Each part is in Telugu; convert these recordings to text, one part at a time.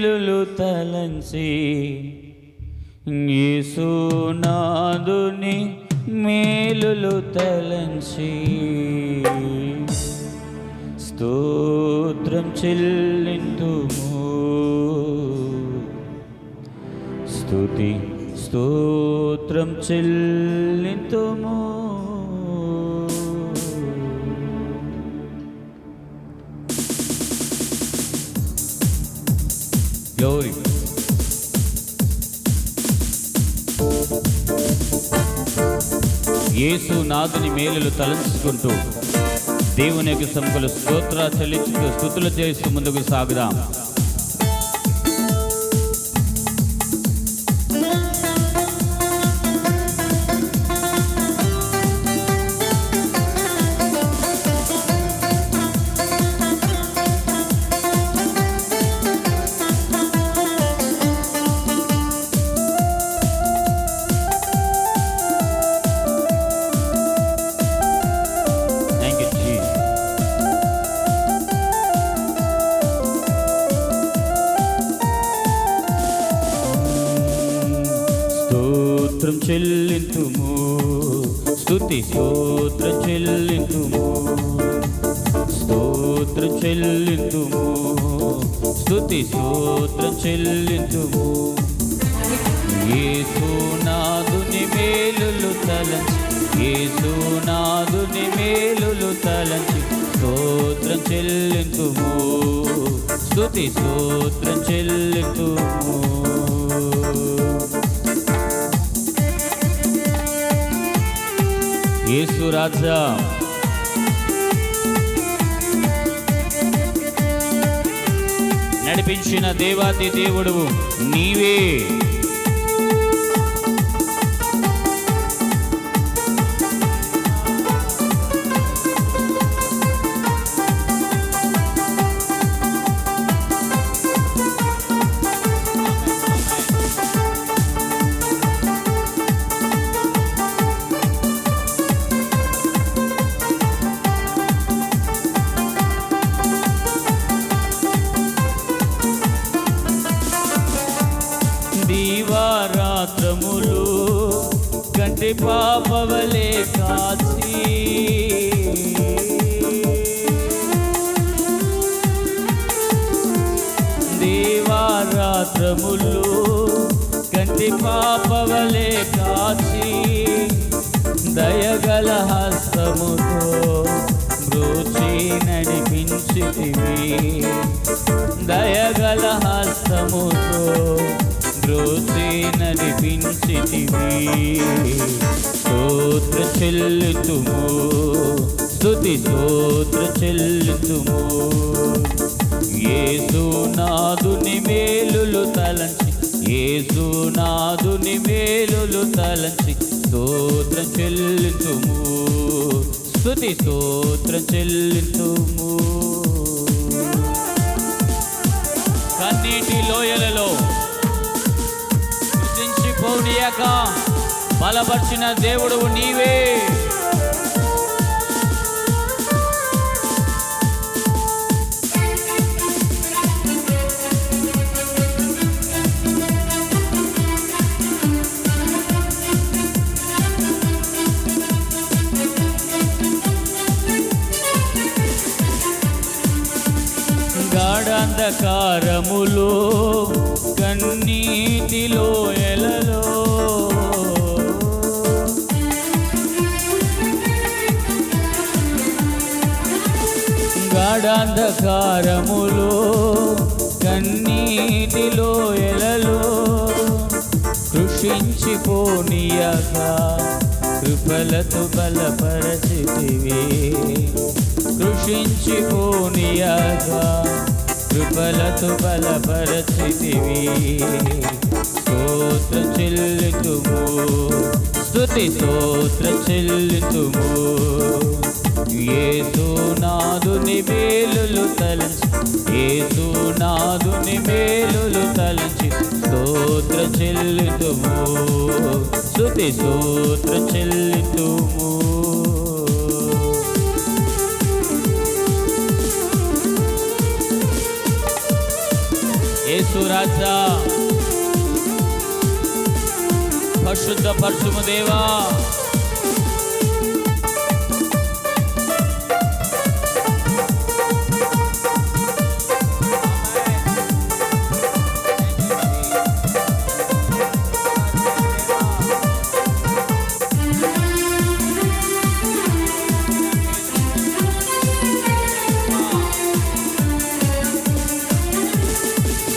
మేలులు తలంచి యేసునాదుని మేలులు తలంచి. స్తోత్రం చెల్లింతుము. స్తుతి స్తోత్రం చెల్లింతుము. Glory. యేసు నాదుని మేలులు తలంచుకుంటూ దేవుని యొక్క సముఖలు స్తోత్ర చెల్లించుతూ స్థుతులు చేస్తూ ముందుకు సాగుదాం స్తుతి స్తోత్రం చెల్లింతుము. స్తోత్రం చెల్లింతుము. స్తుతి స్తోత్రం చెల్లింతుము. యేసునాదుని మేలులు తలంచి యేసునాదుని మేలులు తలంచి స్తోత్రం చెల్లింతుము. స్తుతి స్తోత్రం చెల్లింతుము. యేసు రాజా నడిపించిన దేవాది దేవుడు నీవే. కంటి పాపవలే కాచి దీవారాత్రములు కంటి పాపవలే కాచి దయగల హస్తముతో బ్రోచి నడిపించితివి దయగల హస్తముతో బ్రోచి నడిపించితివి స్తోత్ర చెల్లుతుము. స్తుతి స్తోత్ర చెల్లుతుము. ఏసునాదుని మేలులు తలంచి ఏసునాదుని మేలులు తలంచి స్తోత్ర చెల్లుతుము. స్తుతి స్తోత్ర చెల్లుతుము. కన్నీటి లోయలలో కృషించిపోనీయక బలపరిచిన దేవుడు నీవే. గాఢంధకారములో కన్నీటిలో ఎలలో గాఢాంధకారములో కన్నీటిలో ఎలలో కృషించిపోనీయగా కృపలతో బలపరచితివి. కృషించిపోనీయగా కృపలతో బలపరచితివి. స్తోత్ర చెల్లితుము స్తుతి స్తోత్ర చెల్లితుము. ఏసునాదుని మేలులు తలంచి. ఏసునాదుని మేలులు తలంచి. స్తోత్ర చెల్లుతుము స్తుతి స్తోత్ర చెల్లుతుము. యేసు రాజా పరిశుద్ధ పరశుము దేవా.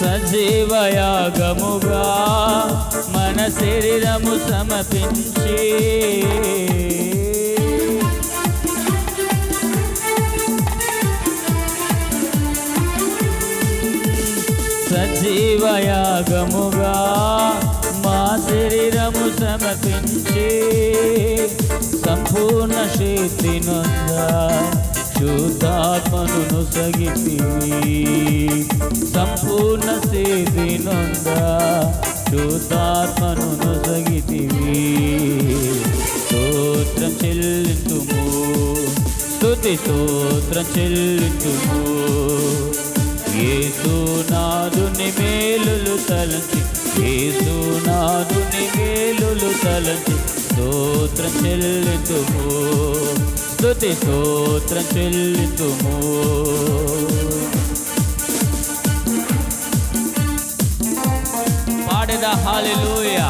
సజీవయాగముగా మన శరీరము సమర్పించి. సజీవయాగముగా మా శరీరము సమర్పించి. సంపూర్ణ శక్తి నొంద పరిశుద్ధాత్మను సగితివి సంపూర్ణ స్థితి నొంద శుద్ధాత్మను సగితివి స్తోత్రం చెల్లించుము స్తుతి స్తోత్రం చెల్లింతుము ఏసునాదుని మేలులు తలంచి ఏసునాదుని మేలులు తలంచి స్తోత్రం చెల్లించుము. స్థుతి స్తోత్రం చెల్లింతుము పాడేదా? హాలెలూయా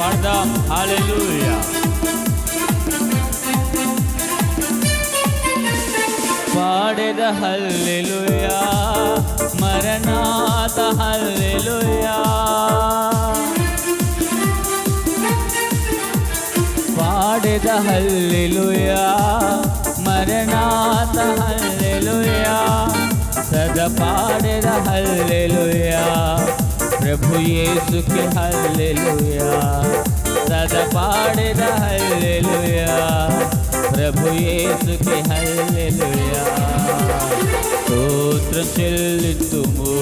పాడదాం హాలెలూయా పాడెద హల్లెలూయా మరణాత హల్లెలూయా పాడెద హల్లెలూయా మరణాత హల్లెలూయా సద పాడెద హల్లెలూయా ప్రభు యేసుకి హల్లెలూయా సద పాడెద హల్లెలూయా ప్రభు యేసుకి హల్లెలూయా స్తోత్రం చెల్లింతుము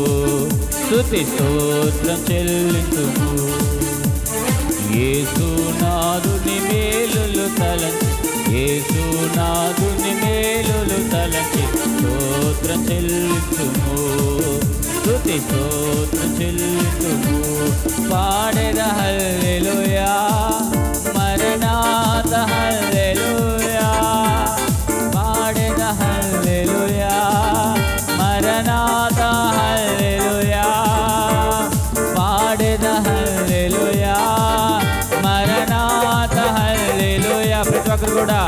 స్తుతి స్తోత్రం చెల్లింతుము యేసునాదుని మేలులు తలంచి యేసునాదుని మేలులు తలంచి స్తోత్రం చెల్లించుము స్తోత్ర చెల్లించుము పాడెద హల్లెలూయా మరణాత హల్లెలూయా పాడెద హల్లెలూయా మరణాత హల్లెలూయా పాడెద హల్లెలూయా మరణాత హల్లెలూయా ప్రతి ఒక్కరు కూడా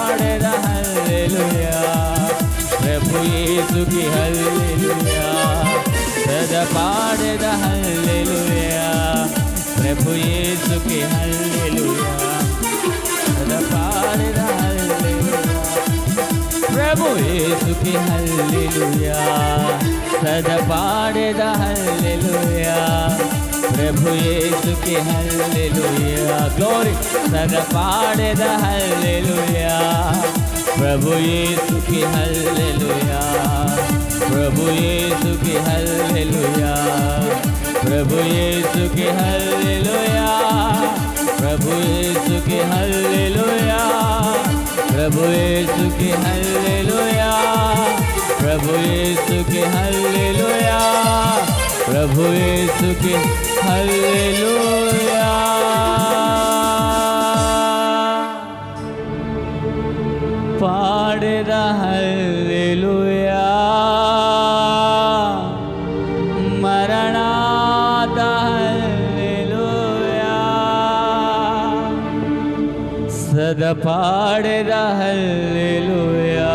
పాడెద హల్లెలూయా ప్రభు యేసుకి హల్లెలూయా సద పాడెద హల్లెలూయా ప్రభు యేసుకి హల్లెలూయా సద పాడెద హల్లెలూయా ప్రభు యేసుకి హల్లెలూయా సద పాడేద హల్లెలూయా ప్రభు యేసుకి హల్లెలూయా గ్లోరీ సద పాడెద హల్లెలూయా ప్రభు యేసుకి హల్లెలూయా ప్రభు యేసుకి హల్లెలూయా ప్రభు యేసుకి హల్లెలూయా ప్రభు యేసుకి హల్లెలూయా ప్రభు యేసుకి హల్లెలూయా ప్రభు యేసుకి హల్లెలూయా ప్రభు యేసుకి హల్లెలూయా పాడెద హల్లెలూయా మరణాత హల్లెలూయా సదా పాడెద హల్లెలూయా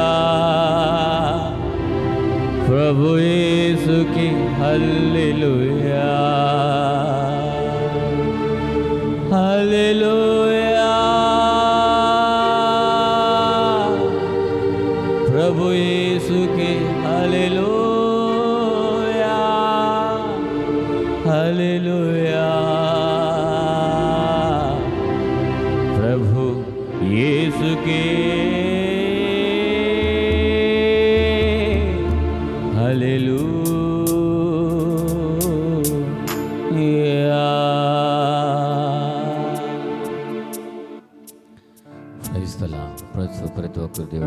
ప్రభు యేసుకి హల్లెలూయా హల్లెలూయా ప్రభు యేసుకి హల్లెలూయా హల్లెలూయా ప్రభు యేసుకే హల్లెలూయా క్రైస్తల ప్రతి